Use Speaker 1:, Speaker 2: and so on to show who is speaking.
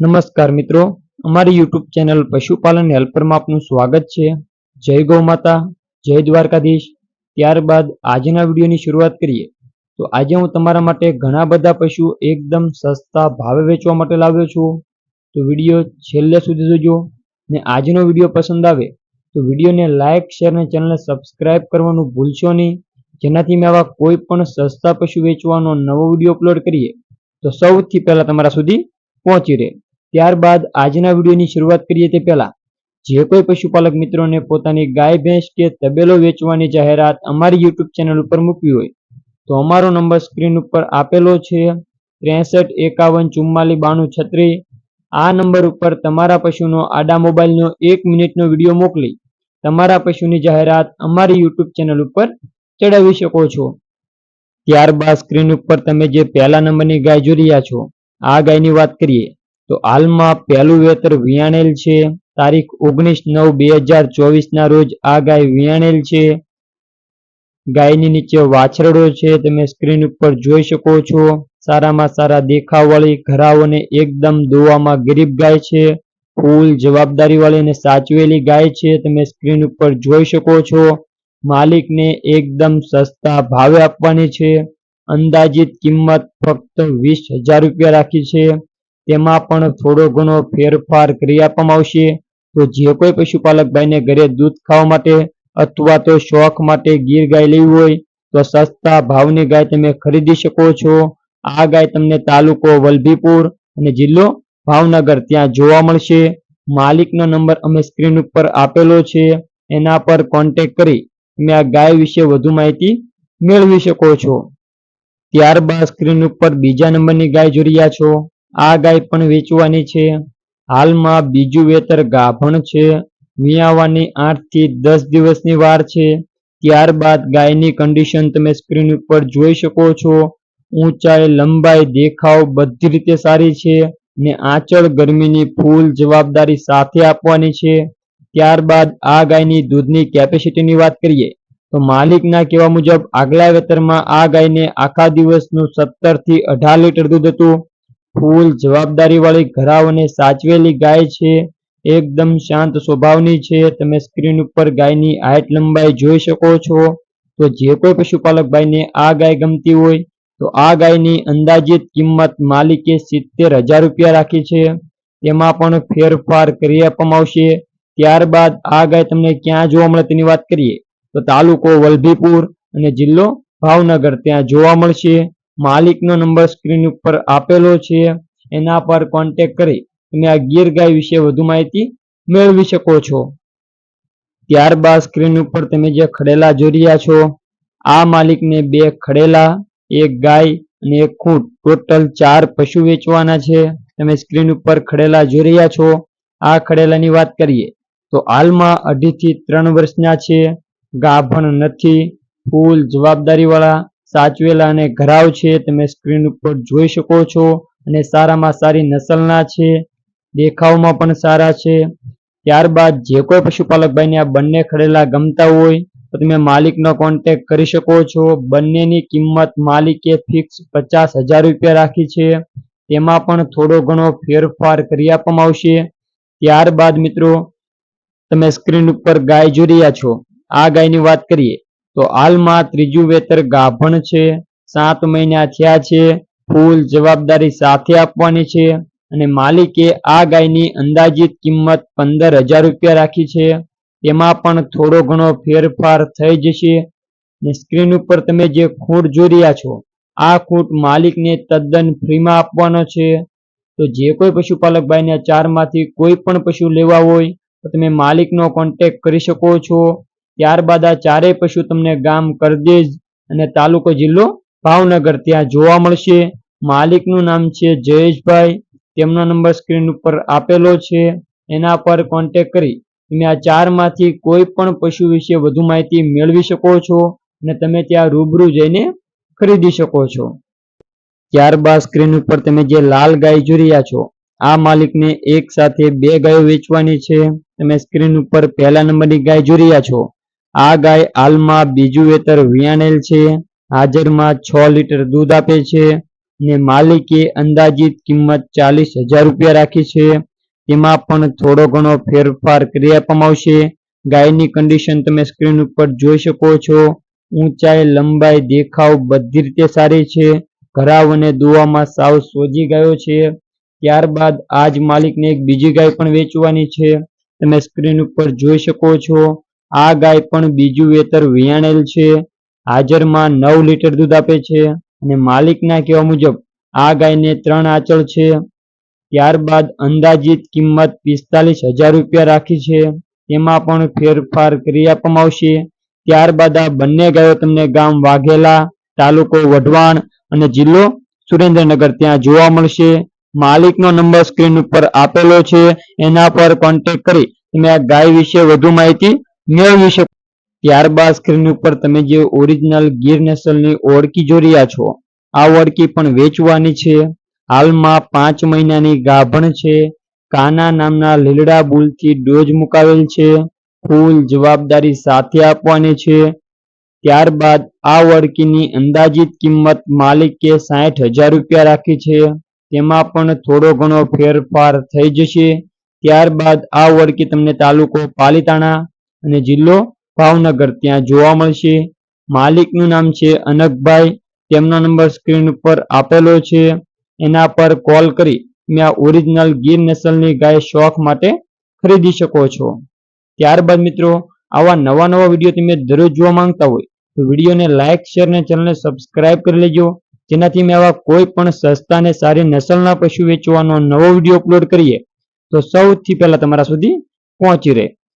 Speaker 1: નમસ્કાર મિત્રો, અમારી યુટ્યુબ ચેનલ પશુપાલન હેલ્પરમાં આપનું સ્વાગત છે. જય ગૌ માતા, જય દ્વારકાધીશ. ત્યારબાદ આજના વિડીયોની શરૂઆત કરીએ. તો આજે હું તમારા માટે ઘણા બધા પશુ એકદમ સસ્તા ભાવે વેચવા માટે લાવ્યો છું. તો વીડિયો છેલ્લે સુધી જોજો ને આજનો વીડિયો પસંદ આવે તો વિડીયોને લાઇક, શેર અને ચેનલને સબસ્ક્રાઇબ કરવાનું ભૂલશો નહીં. જેનાથી મેં આવા કોઈ પણ સસ્તા પશુ વેચવાનો નવો વીડિયો અપલોડ કરીએ. તો સૌથી પહેલાં તમારા સુધી પહોંચી રહે. ત્યારબાદ આજના વિડીયોની શરૂઆત કરીએ તે પહેલા, જે કોઈ પશુપાલક મિત્રોને પોતાની ગાય, ભેંસ કે તબેલો વેચવાની જાહેરાત અમારી યુટ્યુબ ચેનલ ઉપર મૂકવી હોય, તો અમારો નંબર સ્ક્રીન ઉપર આપેલો છે, ત્રેસઠ એકાવન ચુમ્માલીસ બાણું છત્રીસ. આ નંબર ઉપર તમારા પશુનો આડા મોબાઈલનો એક મિનિટનો વીડિયો મોકલી, તમારા પશુની જાહેરાત અમારી યુટ્યુબ ચેનલ ઉપર ચડાવી શકો છો. ત્યારબાદ સ્ક્રીન ઉપર તમે જે પહેલા નંબરની ગાય જોઈ રહ્યા છો, આ ગાયની વાત કરીએ તો હાલમાં પહેલું વેતર વિયાણેલ છે. તારીખ ઓગણીસ નવ બે હજાર ચોવીસના રોજ આ ગાય વિયાણેલ છે. ગાયની નીચે વાછરડો છે. તમે સ્ક્રીન ઉપર જોઈ શકો છો. સારામાં સારા દેખાવવાળી ઘરાઓને એકદમ દોવામાં ગરીબ ગાય છે. ફૂલ જવાબદારીવાળી અને સાચવેલી ગાય છે. તમે સ્ક્રીન ઉપર જોઈ શકો છો. માલિકને એકદમ સસ્તા ભાવે આપવાની છે. અંદાજિત કિંમત ફક્ત વીસ હજાર રૂપિયા રાખી છે. તેમાં પણ થોડો ઘણો ફેરફાર કરી આપવામાં આવશે. તો જે કોઈ પશુપાલક ભાઈને ઘરે દૂધ ખાવા માટે અથવા તો શોખ માટે ગીર ગાય લેવી હોય, તો સસ્તા ભાવની ગાય તમે ખરીદી શકો છો. આ ગાય તમને તાલુકો વલભીપુર અને જિલ્લો ભાવનગર ત્યાં જોવા મળશે. માલિકનો નંબર અમે સ્ક્રીન ઉપર આપેલો છે. એના પર કોન્ટેક કરી તમે આ ગાય વિશે વધુ માહિતી મેળવી શકો છો. ત્યારબાદ સ્ક્રીન ઉપર બીજા નંબરની ગાય જોઈ રહ્યા છો. આ ગાય પણ વેચવાની છે. હાલમાં બીજું વેતર ગાભણ છે. વિયાવાની આઠથી દસ દિવસની વાર છે. ત્યારબાદ ગાયની કન્ડિશન તમે સ્ક્રીન ઉપર જોઈ શકો છો. ઊંચાઈ, લંબાઈ, દેખાવ બધી રીતે સારી છે ને આંચળ ગરમીની ફૂલ જવાબદારી સાથે આપવાની છે. ત્યારબાદ આ ગાયની દૂધની કેપેસિટીની વાત કરીએ, તો માલિકના કહેવા મુજબ આગલા વેતરમાં આ ગાયને આખા દિવસનું સત્તરથી અઢાર લીટર દૂધ હતું. ફૂલ જવાબદારી વાળી ઘરાવ સાચવેલી ગાય છે. એકદમ શાંત સ્વભાવની છે. તમે સ્ક્રીન ઉપર ગાયની હાઈટ લંબાઈ જોઈ શકો છો. તો જે કોઈ પશુપાલક ભાઈને આ ગાય ગમતી હોય, તો આ ગાયની અંદાજિત કિંમત માલિકે સિત્તેર હજાર રૂપિયા રાખી છે. તેમાં પણ ફેરફાર કરી આપવામાં આવશે. ત્યારબાદ આ ગાય તમને ક્યાં જોવા મળે તેની વાત કરીએ. તો તાલુકો વલભીપુર અને જિલ્લો ભાવનગર, ત્યાં જોવા મળશે. માલિકનો નંબર સ્ક્રીન ઉપર આપેલો છે. એના પર કોન્ટેક કરી તમે આ ગીર ગાય વિશે વધુ માહિતી મેળવી શકો છો. ત્યારબાદ સ્ક્રીન ઉપર તમે જે ખડેલા જોઈ રહ્યા છો, આ માલિકને બે ખડેલા, એક ગાય અને એક ખૂંટ ટોટલ ચાર પશુ વેચવાના છે. તમે સ્ક્રીન ઉપર ખડેલા જોઈ રહ્યા છો. આ ખડેલાની વાત કરીએ તો હાલમાં અઢીથી ત્રણ વર્ષના છે. ગાભણ નથી. ફૂલ જવાબદારી વાળા સાચવેલા અને ઘરાવ છે, તમે સ્ક્રીન ઉપર જોઈ શકો છો અને સારામાં સારી નસલના છે, દેખાવમાં પણ સારા છે. ત્યારબાદ જે કોઈ પશુપાલક ભાઈને આ બંને ખડેલા ગમતા હોય, તો તમે માલિકનો કોન્ટેક્ટ કરી શકો છો. બંનેની કિંમત માલિકે ફિક્સ પચાસ હજાર રૂપિયા રાખી છે. તેમાં પણ થોડો ઘણો ફેરફાર કરી આપવામાં આવશે. ત્યારબાદ મિત્રો, તમે સ્ક્રીન ઉપર ગાય જોઈ રહ્યા છો. આ ગાયની વાત કરીએ. તો હાલમાં ત્રીજું વેતર ગાભણ છે, સાત મહિના થયા છે, ફૂલ જવાબદારી સાથે આપવાની છે અને માલિકે આ ગાયની અંદાજિત કિંમત પંદર હજાર રૂપિયા રાખી છે. તેમાં પણ થોડો ઘણો ફેરફાર થઈ જશે ને સ્ક્રીન ઉપર તમે જે ખૂંટ જોઈ રહ્યા છો, આ ખૂંટ માલિકને તદ્દન ફ્રીમાં આપવાનો છે. તો જે કોઈ પશુપાલક ભાઈને ચારમાંથી કોઈ પણ પશુ લેવા હોય તો તમે માલિકનો કોન્ટેક કરી શકો છો. ત્યારબાદ આ ચારેય પશુ તમને ગામ કરદેજ અને તાલુકો જિલ્લો ભાવનગર. ત્યાં જોવા મળશે. માલિકનું નામ છે જયેશભાઈ. તેમનો નંબર સ્ક્રીન ઉપર આપેલો છે. એના પર કોન્ટેક કરી તમે આ ચારમાંથી કોઈ પણ પશુ વિશે વધુ માહિતી મેળવી શકો છો અને તમે ત્યાં રૂબરૂ જઈને ખરીદી શકો છો. ત્યારબાદ સ્ક્રીન ઉપર તમે જે લાલ ગાય જોઈ રહ્યા છો, આ માલિકને એક સાથે બે ગાયો વેચવાની છે. તમે સ્ક્રીન ઉપર પહેલા નંબરની ગાય જોઈ રહ્યા છો. આ ગાય હાલમાં બીજું વેતર વિયાણેલ છે. હાજરમાં છ લીટર દૂધ આપે છે ને માલિકે અંદાજિત કિંમત ચાલીસ હજાર રૂપિયા રાખી છે. તેમાં પણ થોડો ઘણો ફેરફાર કરી આપવામાં ગાયની કન્ડિશન તમે સ્ક્રીન ઉપર જોઈ શકો છો. ઊંચાઈ, લંબાઈ, દેખાવ બધી રીતે સારી છે. ઘરાવ અને દુવામાં સાવ સોજી ગયો છે. ત્યારબાદ આ જ માલિકને એક બીજી ગાય પણ વેચવાની છે. તમે સ્ક્રીન ઉપર જોઈ શકો છો. આ ગાય પણ બીજું વેતર વિયાણેલ છે. હાજરમાં નવ લીટર દૂધ આપે છે અને માલિકના કહેવા મુજબ આ ગાયને ત્રણ આંચળ છે. ત્યારબાદ અંદાજિત કિંમત પિસ્તાલીસ હજાર રૂપિયા રાખી છે. તેમાં પણ ફેરફાર કરી આપવામાં આવશે. ત્યારબાદ આ બંને ગાયો તમને ગામ વાઘેલા, તાલુકો વઢવાણ અને જિલ્લો સુરેન્દ્રનગર ત્યાં જોવા મળશે. માલિકનો નંબર સ્ક્રીન ઉપર આપેલો છે. એના પર કોન્ટેક્ટ કરી તમે આ ગાય વિશે વધુ માહિતી મેળવી શકો. ત્યારબાદ સ્ક્રીન ઉપર તમે જે ઓરિજિનલ ગીર નસલની ઓળકી જોઈ રહ્યા છો, આ ઓળકી પણ વેચવાની છે. હાલમાં પાંચ મહિનાની ગાભણ છે. કાના નામના લીલડા બુલથી ડોઝ મુકાવેલ છે. ફૂલ જવાબદારી સાથે આપવાની છે. ત્યારબાદ આ વળકીની અંદાજિત કિંમત માલિકે સાઠ હજાર રૂપિયા રાખી છે. તેમાં પણ થોડો ઘણો ફેરફાર થઈ જશે. ત્યારબાદ આ વળકી તમને તાલુકો પાલીતાણા અને જિલ્લો ભાવનગર. ત્યાં જોવા મળશે. માલિકનું નામ છે અનકભાઈ તેમનો નંબર સ્ક્રીન ઉપર આપેલો છે. એના પર કોલ કરી તમે આ ઓરિજિનલ ગીર નસલની ગાય શોખ માટે ખરીદી શકો છો. ત્યારબાદ મિત્રો, આવા નવા નવા વીડિયો તમે દરરોજ જોવા માંગતા હોય તો વિડીયોને લાઇક શેર અને ચેનલને સબસ્ક્રાઇબ કરી લેજો. જેનાથી મેં આવા કોઈ પણ સસ્તા અને સારી નસલના પશુ વેચવાનો નવો વીડિયો અપલોડ કરીએ તો સૌથી પહેલા તમારા સુધી પહોંચી રહે.